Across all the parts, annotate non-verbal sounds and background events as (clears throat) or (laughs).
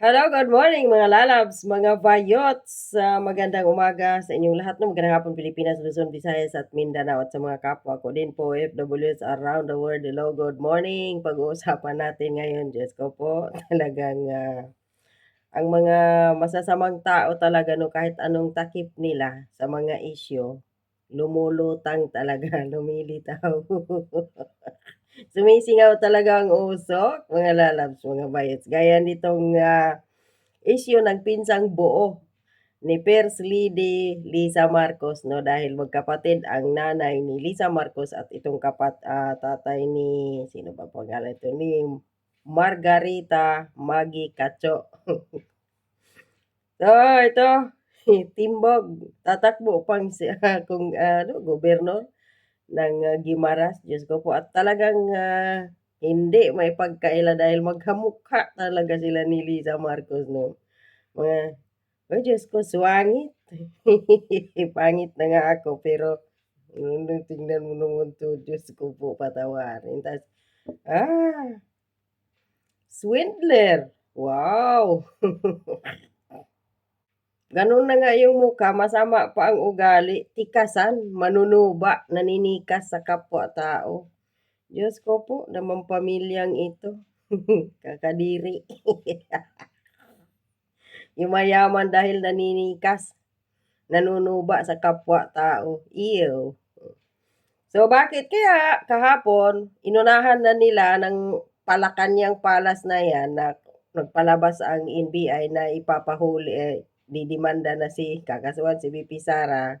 Hello, good morning mga lalabs, mga bayots. Uh, magandang umaga sa inyong lahat. No? Magandang hapon Pilipinas, Luzon, Visayas at Mindanao at sa mga kapwa ko din po FWs around the world. Hello, good morning. Pag-uusapan natin ngayon, Diyos ko po, (laughs) talagang uh, ang mga masasamang tao talaga no kahit anong takip nila sa mga isyo, lumulutang talaga, (laughs) lumilitaw. Sumisingaw talaga ang usok, mga lalabs, mga bayets. Gaya nitong uh, issue ng pinsang buo ni First Lady Lisa Marcos no dahil magkapatid ang nanay ni Lisa Marcos at itong kapat uh, tatay ni sino ba pangalan ito ni Margarita Magi Cacho. (laughs) so ito (laughs) Timbog tatakbo pang siya (laughs) kung ano gobernador ng uh, Gimaras, Diyos ko po. At talagang uh, hindi may pagkaila dahil magkamukha talaga sila ni Liza Marcos, no? Mga, oh Diyos ko, swangit. (laughs) Pangit na nga ako, pero nung tingnan mo naman to, Diyos ko po, patawarin. Tapos, ah, swindler. Wow! Ganun na nga yung mukha, masama pa ang ugali, tikasan, manunuba, naninikas sa kapwa-tao. Diyos ko po, naman pamilyang ito. (laughs) Kakadiri. (laughs) yung mayaman dahil naninikas, nanunuba sa kapwa-tao. Ew. So bakit kaya kahapon, inunahan na nila ng palakanyang palas na yan na nagpalabas ang NBI na ipapahuli eh, didimanda na si kakasuhan si BP Sara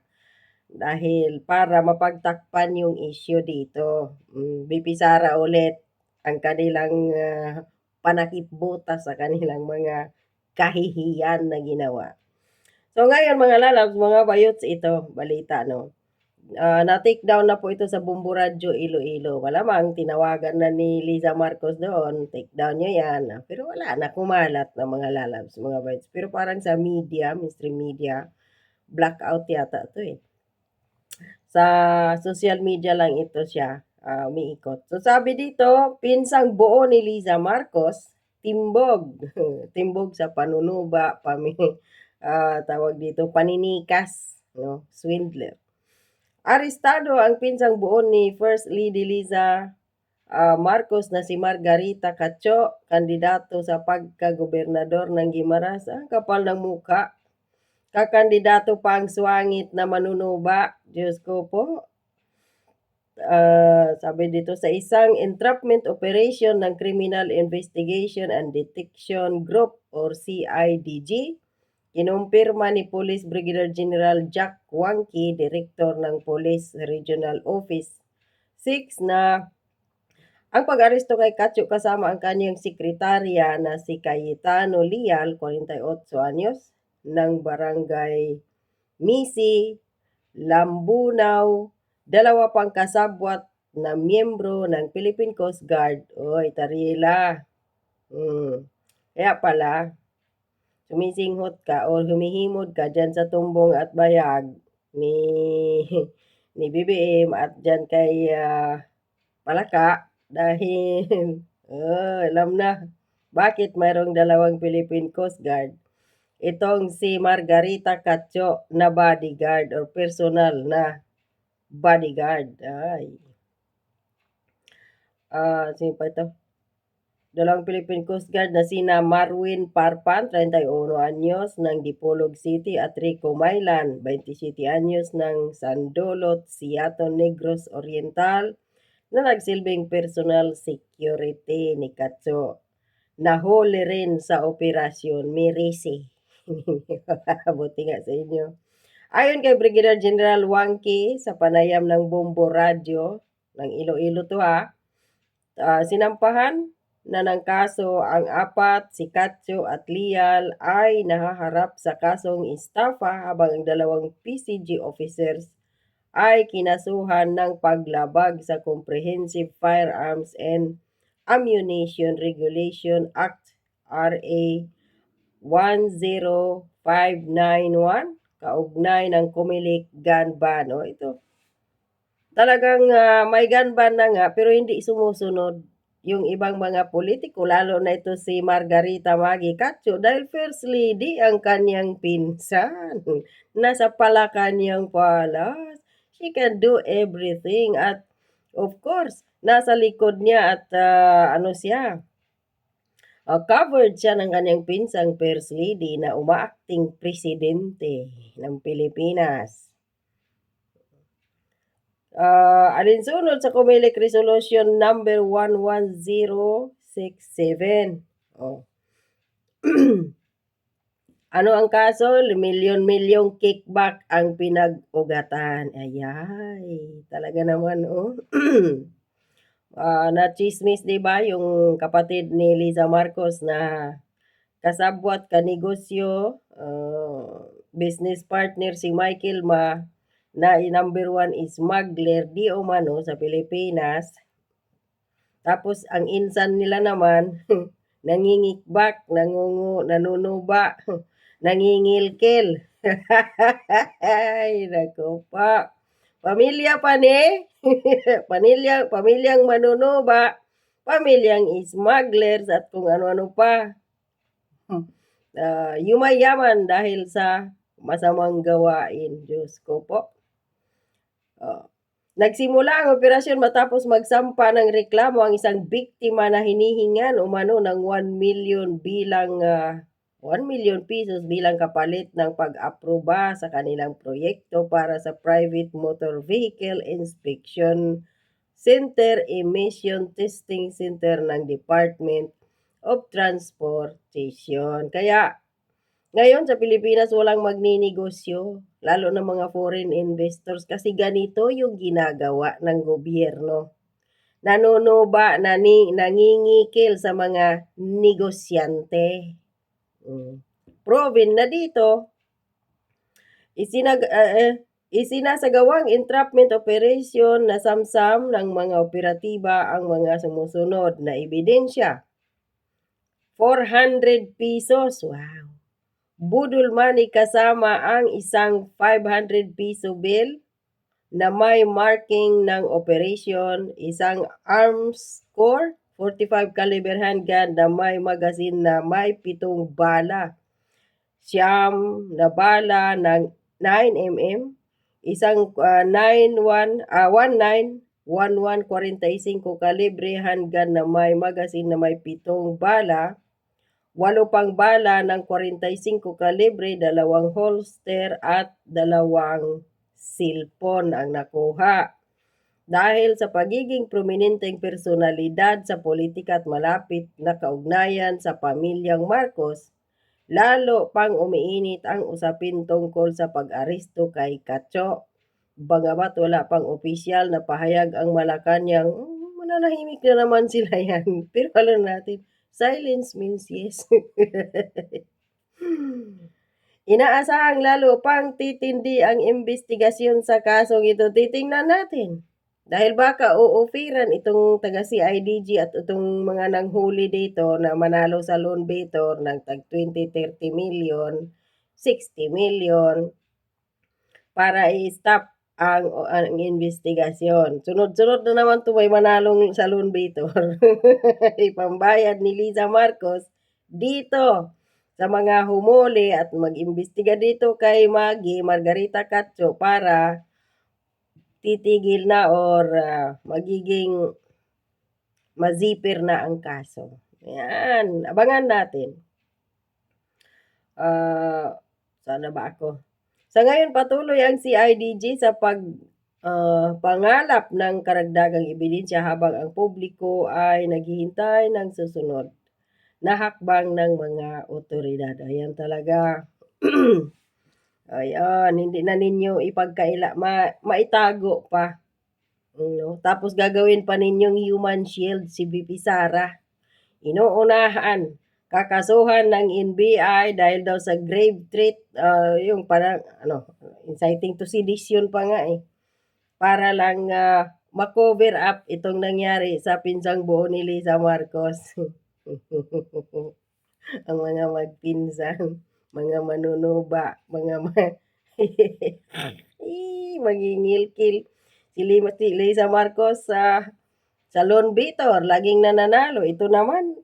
dahil para mapagtakpan yung issue dito. Mm, BP Sara ulit ang kanilang uh, panakipbuta sa kanilang mga kahihiyan na ginawa. So ngayon mga lalabs, mga bayots ito, balita no uh, na-take down na po ito sa Bumbu Radio Iloilo. Malamang tinawagan na ni Liza Marcos doon, take down niya yan. Ah, pero wala na, kumalat na mga lalabs, mga bites. Pero parang sa media, mainstream media, blackout yata ito eh. Sa social media lang ito siya uh, umiikot. So sabi dito, pinsang buo ni Liza Marcos, timbog. (laughs) timbog sa panunuba, pami, uh, (laughs) tawag dito, paninikas, no? swindler. Arestado ang pinsang buo ni First Lady Liza uh, Marcos na si Margarita Cacho, kandidato sa pagkagobernador ng Gimaras. Ang kapal ng muka. Kakandidato pa ang swangit na manunuba. Diyos ko po. Uh, sabi dito sa isang entrapment operation ng Criminal Investigation and Detection Group or CIDG Kinumpirma ni Police Brigadier General Jack Wangki, Director ng Police Regional Office 6 na ang pag-aresto kay Katyo kasama ang kanyang sekretarya na si Cayetano Lial, 48 anyos, ng barangay Misi, Lambunaw, dalawa pang kasabwat na miyembro ng Philippine Coast Guard. Oy, tarila. Hmm. Kaya pala, sumisinghot ka o humihimod ka dyan sa tumbong at bayag ni (laughs) ni BBM at dyan kay uh, Palaka dahil (laughs) oh, alam na bakit mayroong dalawang Philippine Coast Guard. Itong si Margarita Cacho na bodyguard or personal na bodyguard. Ay. Ah uh, sino pa ito dalawang Philippine Coast Guard na sina Marwin Parpan, 31 anyos ng Dipolog City at Rico Mailan, 27 anyos ng Sandolot, Siato Negros Oriental na nagsilbing personal security ni Katso. Nahuli rin sa operasyon Mirisi. (laughs) Buti nga sa inyo. Ayon kay Brigadier General Wangki sa panayam ng Bombo Radio ng Iloilo to ha, uh, sinampahan na ng kaso ang apat, si Katso at Lial ay nahaharap sa kasong estafa habang ang dalawang PCG officers ay kinasuhan ng paglabag sa Comprehensive Firearms and Ammunition Regulation Act RA 10591 kaugnay ng Kumilik Gun Ban. O, ito. Talagang uh, may gun ban na nga pero hindi sumusunod yung ibang mga politiko, lalo na ito si Margarita Magi Catcho dahil first lady ang kanyang pinsan. (laughs) Nasa Malacanang Palace. She can do everything at of course, nasa likod niya at ah, ano siya, ah, covered siya ng kanyang pinsang first lady na umaacting presidente ng Pilipinas. Ah, alinsunod sa Comelec Resolution number 11067. Oh. (clears throat) ano ang kaso? Milyon-milyong kickback ang pinag-ugatan. Ayay, talaga naman oh. (clears throat) Ah, na chismis 'di ba yung kapatid ni Liza Marcos na kasabwat kanegosyo, ah, business partner si Michael Ma na number one is smuggler di umano sa Pilipinas. Tapos ang insan nila naman (laughs) nangingikbak, nangungu, nanunuba, (laughs) nangingilkil. (laughs) Ay, nako pa. Pamilya pa ni, pamilya, pamilyang manunuba, pamilyang smugglers at kung ano-ano pa. Uh, yumayaman dahil sa masamang gawain. Diyos ko po. Uh, Nagsimula ang operasyon matapos magsampa ng reklamo ang isang biktima na hinihingan umano ng 1 million bilang uh, 1 million pesos bilang kapalit ng pag-aproba sa kanilang proyekto para sa Private Motor Vehicle Inspection Center Emission Testing Center ng Department of Transportation. Kaya ngayon sa Pilipinas walang magninegosyo, lalo na mga foreign investors kasi ganito yung ginagawa ng gobyerno. Nanunuba, nani, nangingikil sa mga negosyante. Mm. Proven na dito, isinag, uh, isinasagawang entrapment operation na samsam ng mga operatiba ang mga sumusunod na ebidensya. 400 pesos. Wow. Budol money kasama ang isang 500 piso bill na may marking ng operation, isang arms core 45 caliber handgun na may magazine na may pitong bala. Siyam na bala ng 9mm, isang uh, 91 uh, 19 1145 kalibre handgun na may magazine na may pitong bala, walo pang bala ng 45 kalibre, dalawang holster at dalawang cellphone ang nakuha. Dahil sa pagiging prominenteng personalidad sa politika at malapit na kaugnayan sa pamilyang Marcos, lalo pang umiinit ang usapin tungkol sa pag-aresto kay Kacho. Bagamat wala pang opisyal na pahayag ang Malacanang, hmm, mananahimik na naman sila (laughs) yan. Pero alam natin, silence means yes. (laughs) Inaasahang lalo pang titindi ang investigasyon sa kasong ito. Titingnan natin dahil baka uufiran itong taga CIDG at itong mga nanghuli dito na manalo sa loan bator ng tag 20-30 million, 60 million para i-stop ang, ang investigasyon. Sunod-sunod na naman to may manalong sa loan bator. (laughs) Ipambayad ni Liza Marcos dito sa mga humuli at mag-imbestiga dito kay Maggie Margarita Cacho para titigil na or uh, magiging mazipir na ang kaso. Ayan, abangan natin. Uh, sana ba ako? Sa ngayon, patuloy ang CIDG sa pag uh, pangalap ng karagdagang ebidensya habang ang publiko ay naghihintay ng susunod na hakbang ng mga otoridad. Ayan talaga. (clears throat) Ayan, hindi na ninyo ipagkaila, ma, maitago pa. No? Tapos gagawin pa ninyong human shield si BP Sara. Inuunahan, kakasuhan ng NBI dahil daw sa grave threat, uh, yung parang, ano, inciting to sedition pa nga eh. Para lang uh, makover up itong nangyari sa pinsang buo ni Lisa Marcos. (laughs) Ang mga magpinsan mga manunuba, mga ma (laughs) magingilkil. Si Liza Marcos sa uh, Salon Vitor, laging nananalo. Ito naman,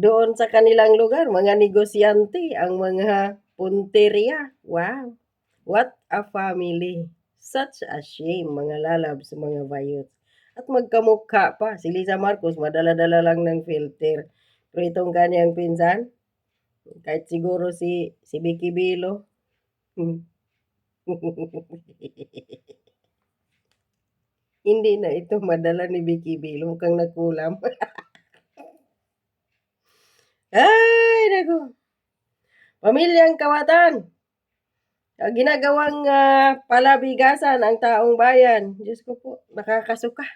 doon sa kanilang lugar, mga negosyante, ang mga punteriya. Wow! What a family! Such a shame, mga lalabs, mga bayot. At magkamukha pa. Si Lisa Marcos, madala-dala lang ng filter. Pero itong kanyang pinsan, kahit siguro si, si Vicky Bilo, (laughs) hindi na ito madala ni Vicky Bilo. Mukhang nagkulam. (laughs) Ay, naku. Pamilyang kawatan. Ginagawang ah, palabigasan ang taong bayan. Diyos ko po, nakakasuka.